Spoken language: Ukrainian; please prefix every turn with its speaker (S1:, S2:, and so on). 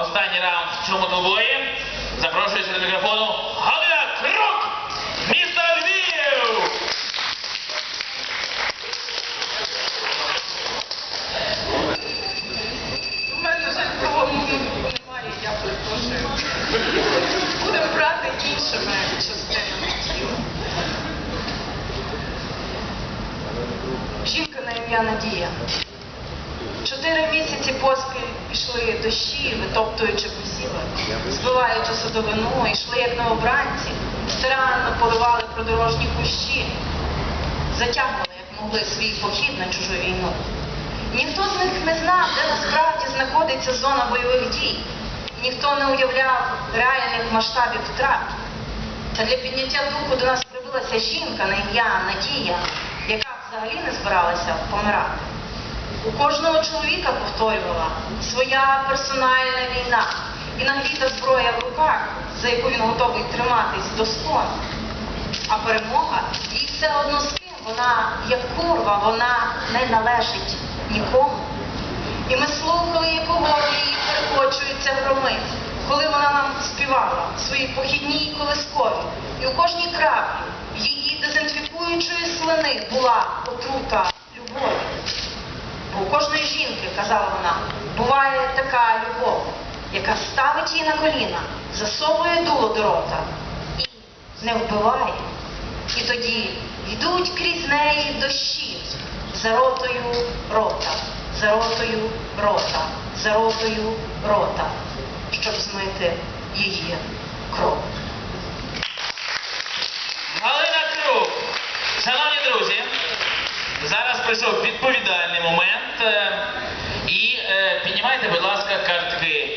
S1: останній раунд в цьому двобої. Запрошується до мікрофону Галина Крук, місто Львів!
S2: У мене немає, я перепрошую. Будемо брати іншими частинами тіла. Жінка на ім'я Надія. Чотири місяці поспіль пішли дощі, витоптуючи посіви, збиваючи садовину, йшли як новобранці, старанно поливали придорожні кущі, затягували, як могли, свій похід на чужу війну. Ніхто з них не знав, де насправді знаходиться зона бойових дій. Ніхто не уявляв реальних масштабів втрат. Та для підняття духу до нас прибулася жінка на ім'я Надія, яка взагалі не збиралася помирати. У кожного чоловіка повторювала своя персональна війна і нагріта зброя в руках, за яку він готовий триматись до скону. А перемога їй все одно з ким. Вона як курва, вона не належить нікому. І ми слухали, як у її перекочуються громи, коли вона нам співала свої похідні колискові. І у кожній краплі її дезінфікуючої слини була отрута жінки, казала вона, буває така любов, яка ставить її на коліна, засовує дуло до рота і не вбиває. І тоді йдуть крізь неї дощі за ротою рота, за ротою рота, за ротою рота, щоб змити її кров.
S1: Галина Крук. Шановні друзі, зараз прийшов відповідальний Тримайте, будь ласка, картки.